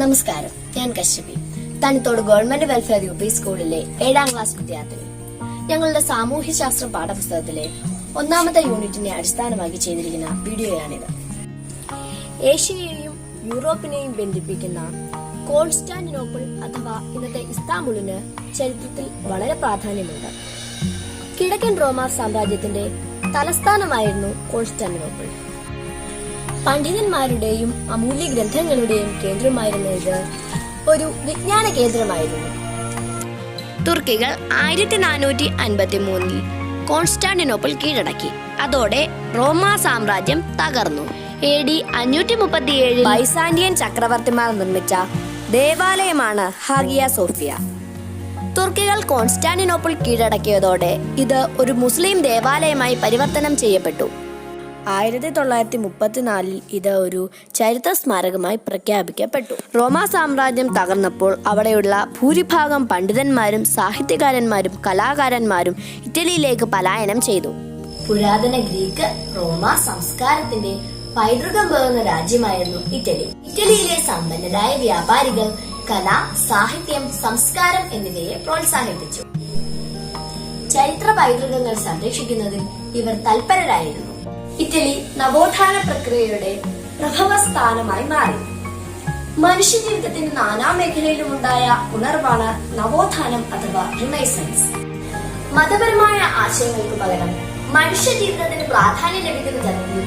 നമസ്കാരം ഞാൻ Kashyapi. Thanithode government welfare U P സ്കൂളിലെ ഏഴാം ക്ലാസ് വിദ്യാർത്ഥിനി. ഞങ്ങളുടെ സാമൂഹ്യശാസ്ത്ര പാഠപുസ്തകത്തിലെ ഒന്നാമത്തെ യൂണിറ്റിനെ അടിസ്ഥാനമാക്കി ചെയ്തിരിക്കുന്ന വീഡിയോയാണിത്. ഏഷ്യയെയും യൂറോപ്പിനെയും ബന്ധിപ്പിക്കുന്ന കോൺസ്റ്റാന്റിനോപ്പിൾ അഥവാ ഇന്നത്തെ ഇസ്താംബുളിന് ചരിത്രത്തിൽ വളരെ പ്രാധാന്യമുണ്ട്. കിഴക്കൻ റോമാ സാമ്രാജ്യത്തിന്റെ തലസ്ഥാനമായിരുന്നു കോൺസ്റ്റാന്റിനോപ്പിൾ. പണ്ഡിതന്മാരുടെയും അമൂല്യ ഗ്രന്ഥങ്ങളുടെയും കേന്ദ്രമായിരുന്നു ഇത് ഒരു വിജ്ഞാന കേന്ദ്രമായിരുന്നു. തുർക്കികൾ ആയിരത്തി നാനൂറ്റി അൻപത്തി മൂന്നിൽ കോൺസ്റ്റാന്റിനോപ്പിൾ കീഴടക്കി. അതോടെ റോമാ സാമ്രാജ്യം തകർന്നു. എ ഡി അഞ്ഞൂറ്റി മുപ്പത്തിയേഴിൽ ബൈസാന്റിയൻ ചക്രവർത്തിമാർ നിർമ്മിച്ച ദേവാലയമാണ് ഹാഗിയ സോഫിയ. തുർക്കികൾ കോൺസ്റ്റാന്റിനോപ്പിൾ കീഴടക്കിയതോടെ ഇത് ഒരു മുസ്ലിം ദേവാലയമായി പരിവർത്തനം ചെയ്യപ്പെട്ടു. ആയിരത്തി തൊള്ളായിരത്തി മുപ്പത്തിനാലിൽ ഇത് ഒരു ചരിത്ര സ്മാരകമായി പ്രഖ്യാപിക്കപ്പെട്ടു. റോമാ സാമ്രാജ്യം തകർന്നപ്പോൾ അവിടെയുള്ള ഭൂരിഭാഗം പണ്ഡിതന്മാരും സാഹിത്യകാരന്മാരും കലാകാരന്മാരും ഇറ്റലിയിലേക്ക് പലായനം ചെയ്തു. പുരാതന ഗ്രീക്ക് റോമ സംസ്കാരത്തിന്റെ പൈതൃകം പോകുന്ന രാജ്യമായിരുന്നു ഇറ്റലി. ഇറ്റലിയിലെ സമ്പന്നരായ വ്യാപാരികൾ കല സാഹിത്യം സംസ്കാരം എന്നിവയെ പ്രോത്സാഹിപ്പിച്ചു. ചരിത്ര പൈതൃകങ്ങൾ സംരക്ഷിക്കുന്നതിൽ ഇവർ തൽപരരായിരുന്നു. ഇറ്റലി നവോത്ഥാന പ്രക്രിയയുടെ പ്രഭവ സ്ഥാനമായി മാറി. മനുഷ്യ ജീവിതത്തിന്റെ നാനാ മേഖലയിലും ഉണ്ടായ ഉണർവാണ് നവോത്ഥാനം അഥവാ റിനൈസൻസ് മതപരമായ ആശയങ്ങൾക്ക് പകരം മനുഷ്യ ജീവിതത്തിന് പ്രാധാന്യം ലഭിക്കുന്ന തരത്തിൽ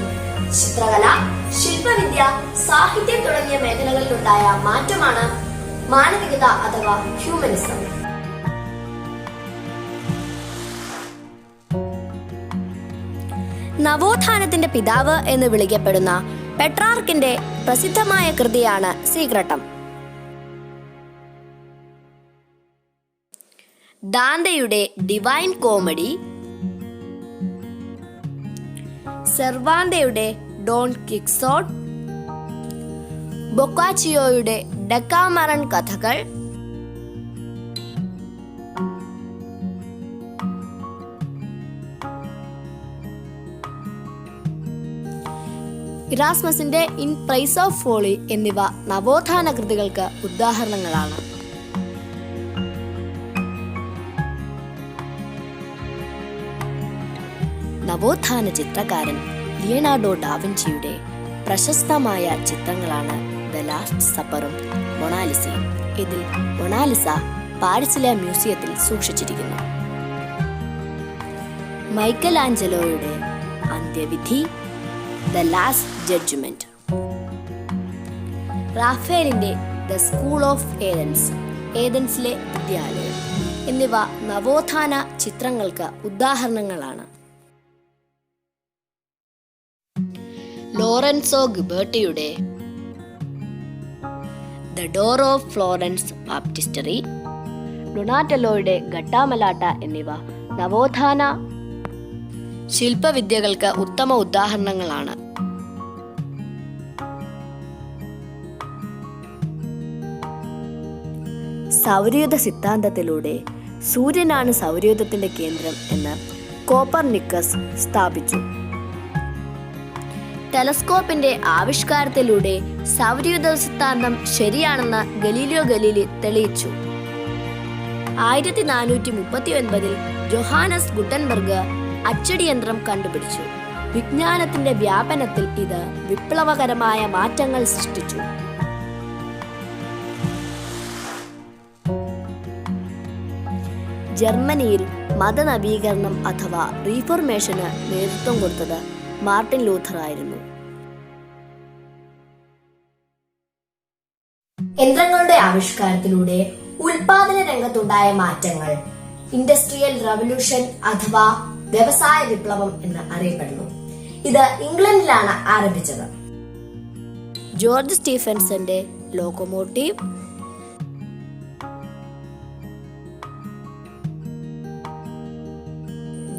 ചിത്രകല ശില്പവിദ്യ സാഹിത്യം തുടങ്ങിയ മേഖലകളിലുണ്ടായ മാറ്റമാണ് മാനവികത അഥവാ ഹ്യൂമനിസം നവോത്ഥാനത്തിന്റെ പിതാവ് എന്ന് വിളിക്കപ്പെടുന്ന പെട്രാർക്കിന്റെ പ്രസിദ്ധമായ കൃതിയാണ് സീക്രട്ടം. ദാന്തയുടെ ഡിവൈൻ കോമഡി സെർവാന്തയുടെ ഡോൺ കിക്സോട്ട് ബൊക്കാച്ചിയോയുടെ ഡക്കാമറൺ കഥകൾ ഇറാസ്മസിന്റെ ഇൻ പ്രൈസ് ഓഫ് ഫോളി എന്നിവ നവോത്ഥാന കൃതികൾക്ക് ഉദാഹരണങ്ങളാണ്. നവോത്ഥാന ചിത്രകാരൻ ലിയനാർഡോ ഡാവിഞ്ചിയുടെ പ്രശസ്തമായ ചിത്രങ്ങളാണ് ദ ലാസ്റ്റ് സപ്പറും മൊണാലിസയും. ഇതിൽ മൊണാലിസ പാരിസിലെ മ്യൂസിയത്തിൽ സൂക്ഷിച്ചിരിക്കുന്നു. മൈക്കൽ ആഞ്ചലോയുടെ അന്ത്യവിധി ദ ലാസ്റ്റ് ജഡ്ജ്മെന്റ് റാഫേലിന്റെ ദ സ്കൂൾ ഓഫ് ഏതൻസ് ഏതൻസിലെ വിദ്യാലയം എന്നിവ നവോത്ഥാന ചിത്രങ്ങൾക്ക് ഉദാഹരണങ്ങളാണ്. Lorenzo ഗിബേർട്ടിയുടെ the Door of Florence Baptistery ഡൊണാറ്റലോയുടെ Gattamelata എന്നിവ നവോത്ഥാന ശില്പവിദ്യകൾക്ക് ഉത്തമ ഉദാഹരണങ്ങളാണ്. സൗരയുധ സിദ്ധാന്തത്തിലൂടെ സൂര്യനാണ് സൗരയുധത്തിന്റെ കേന്ദ്രം എന്ന് കോപ്പർനിക്കസ് സ്ഥാപിച്ചു. ടെലസ്കോപ്പിന്റെ ആവിഷ്കാരത്തിലൂടെ സൗരയുധ സിദ്ധാന്തം ശരിയാണെന്ന് ഗലീലിയോ ഗലീലി തെളിയിച്ചു. ആയിരത്തി നാനൂറ്റി മുപ്പത്തി ഒൻപതിൽ ജൊഹാനസ് ഗുട്ടൻബർഗ് അച്ചടിയന്ത്രം കണ്ടുപിടിച്ചു. വിജ്ഞാനത്തിന്റെ വ്യാപനത്തിൽ ഇത് വിപ്ലവകരമായ മാറ്റങ്ങൾ സൃഷ്ടിച്ചു. ജർമ്മനിയിൽ മതനവീകരണം അഥവാ റീഫോർമേഷന് നേതൃത്വം കൊടുത്തത് മാർട്ടിൻ ലൂഥർ ആയിരുന്നു. യന്ത്രങ്ങളുടെ ആവിഷ്കാരത്തിലൂടെ ഉൽപാദന രംഗത്തുണ്ടായ മാറ്റങ്ങൾ. ഇൻഡസ്ട്രിയൽ റവല്യൂഷൻ അഥവാ വ്യവസായ വിപ്ലവം എന്ന് അറിയപ്പെടുന്നു. ഇത് ഇംഗ്ലണ്ടിലാണ് ആരംഭിച്ചത്. ജോർജ് സ്റ്റീഫൻസന്റെ ലോക്കോമോട്ടീവ്.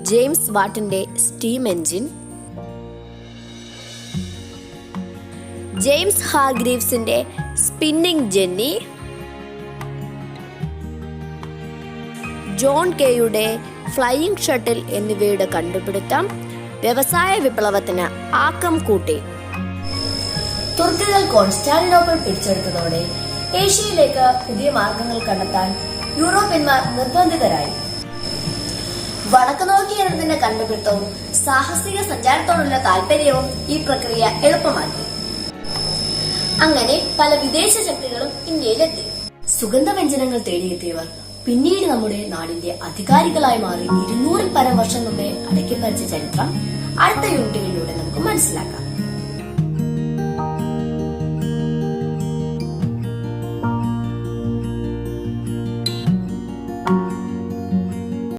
ജെയിംസ് വാട്ടിന്റെ സ്റ്റീം എഞ്ചിൻ ജെയിംസ് ഹാഗ്രീവ്സിന്റെ സ്പിന്നിംഗ് ജെന്നി. ജോൺ കെയുടെ ഫ്ലൈയിങ് ഷട്ടിൽ എന്നിവയുടെ കണ്ടുപിടുത്തം വ്യവസായ വിപ്ലവത്തിന് ആക്കം കൂട്ടി. തുർക്കികൾ കോൺസ്റ്റാന്റിനോപ്പിൾ പിടിച്ചെടുത്തതോടെ ഏഷ്യയിലേക്ക് പുതിയ മാർഗങ്ങൾ കണ്ടെത്താൻ യൂറോപ്യന്മാർ നിർബന്ധിതരായി. വടക്ക് നോക്കി എന്നതിന്റെ കണ്ടുപിടുത്തവും സാഹസിക സഞ്ചാരത്തോടുള്ള താല്പര്യവും ഈ പ്രക്രിയ എളുപ്പമാക്കി. അങ്ങനെ പല വിദേശ ശക്തികളും ഇന്ത്യയിലെത്തി. സുഗന്ധവ്യഞ്ജനങ്ങൾ തേടിയെത്തിയവർ പിന്നീട് നമ്മുടെ നാടിന്റെ അധികാരികളായി മാറി ഇരുന്നൂറിൽ പരം വർഷം മുമ്പേ അടക്കി ചരിത്രം അടുത്ത യൂണിറ്റുകളിലൂടെ നമുക്ക് മനസ്സിലാക്കാം.